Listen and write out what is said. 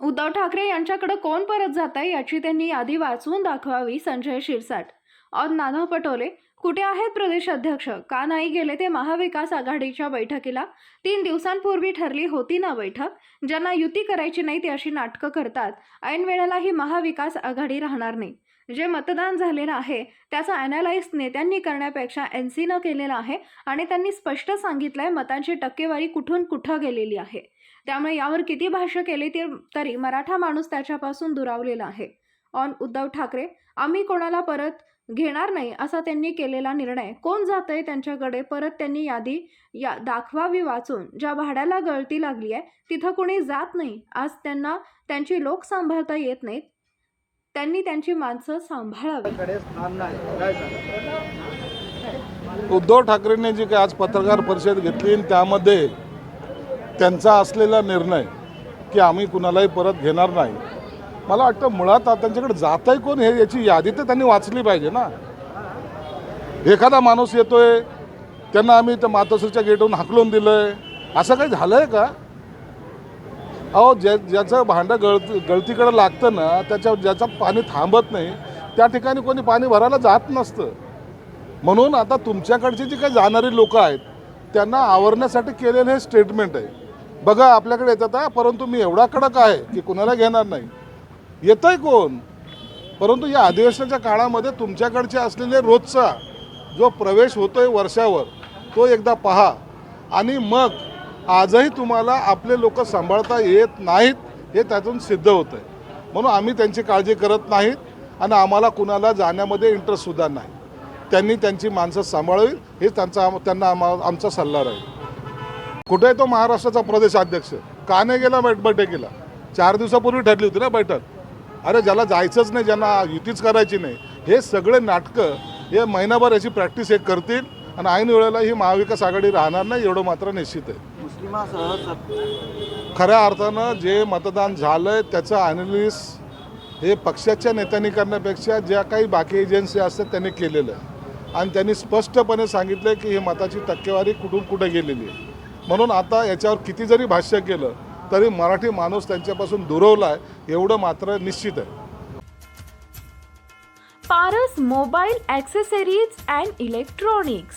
उद्धव ठाकरे यांच्याकडे कोण परत जात आहे याची त्यांनी यादी वाचवून दाखवावी संजय शिरसाट. और नाना पटोले कुठे आहेत प्रदेश अध्यक्ष? का नाही गेले ते महाविकास आघाडीच्या बैठकीला? तीन दिवसांपूर्वी ठरली होती ना बैठक? ज्यांना युती करायची नाही ती अशी नाटकं करतात. ऐन वेळेला ही महाविकास आघाडी राहणार नाही. जे मतदान झालेलं आहे त्याचा अनालाइज नेत्यांनी करण्यापेक्षा एन सीनं केलेलं आहे आणि त्यांनी स्पष्ट सांगितलं आहे मतांची टक्केवारी कुठून कुठं गेलेली आहे. त्यामुळे यावर किती भाष्य केले ते तरी मराठा माणूस त्याच्यापासून दुरावलेला आहे. ऑन उद्धव ठाकरे आम्ही कोणाला परत घेणार नाही असा त्यांनी केलेला निर्णय कोण जात आहे त्यांच्याकडे? परत त्यांनी यादी या दाखवावी वाचून ज्या भाड्याला गळती लागली आहे तिथं कोणी जात नाही. आज त्यांना त्यांची लोक सांभाळता येत नाहीत. त्यांनी त्यांची माणसं सांभाळावी. उद्धव ठाकरेंनी जी काही आज पत्रकार परिषद घेतली आणि त्यामध्ये त्यांचा असलेला निर्णय की आम्ही कुणालाही परत घेणार नाही. मला वाटतं मुळात आता त्यांच्याकडे जातंय कोण हे याची यादी तर त्यांनी वाचली पाहिजे ना. एखादा माणूस येतोय त्यांना आम्ही त्या मातोश्रीच्या गेटवरून हाकलून दिलंय. असं काही झालंय का? अहो ज्या ज्याचं भांडं गळत गळतीकडं लागतं ना त्याच्या ज्याचं पाणी थांबत नाही त्या ठिकाणी कोणी पाणी भरायला जात नसतं. म्हणून आता तुमच्याकडची जी काही जाणारी लोक आहेत त्यांना आवरण्यासाठी केलेलं हे स्टेटमेंट आहे. बघा आपल्याकडे येतात परंतु मी एवढा कडक आहे की कुणाला घेणार नाही. येतंय कोण? परंतु या अधिवेशनाच्या काळामध्ये तुमच्याकडचे असलेले रोजचा जो प्रवेश होतोय वर्षावर तो एकदा पहा. आणि मग आजही तुम्हाला आपले लोक सांभाळता येत नाहीत हे त्यातून सिद्ध होतं आहे म्हणून आम्ही त्यांची काळजी करत नाहीत आणि आम्हाला कुणाला जाण्यामध्ये इंटरेस्टसुद्धा नाही. त्यांनी त्यांची माणसं सांभाळावी हेच त्यांचा त्यांना आम आमचा सल्ला राहील. कुठे आहे तो महाराष्ट्राचा प्रदेशाध्यक्ष? का नाही गेला बैठ बैठकीला? चार दिवसापूर्वी ठरली होती ना बैठक. अरे ज्याला जायचंच नाही ज्यांना युतीच करायची नाही हे सगळे नाटकं हे महिनाभर याची प्रॅक्टिस हे करतील आणि ऐन वेळेला ही महाविकास आघाडी राहणार नाही एवढं मात्र निश्चित आहे. खऱ्या अर्थानं जे मतदान झालंय त्याचं ॲनालिस हे पक्षाच्या नेत्यांनी करण्यापेक्षा ज्या काही बाकी एजन्सी असतात त्यांनी केलेलं आहे. आणि त्यांनी स्पष्टपणे सांगितलं की ही मताची टक्केवारी कुठून कुठे गेलेली आहे. म्हणून आता याच्यावर किती जरी भाष्य केलं तरी मराठी माणूस त्यांच्यापासून दुरवला आहे एवढं मात्र निश्चित आहे. Paras mobile accessories and electronics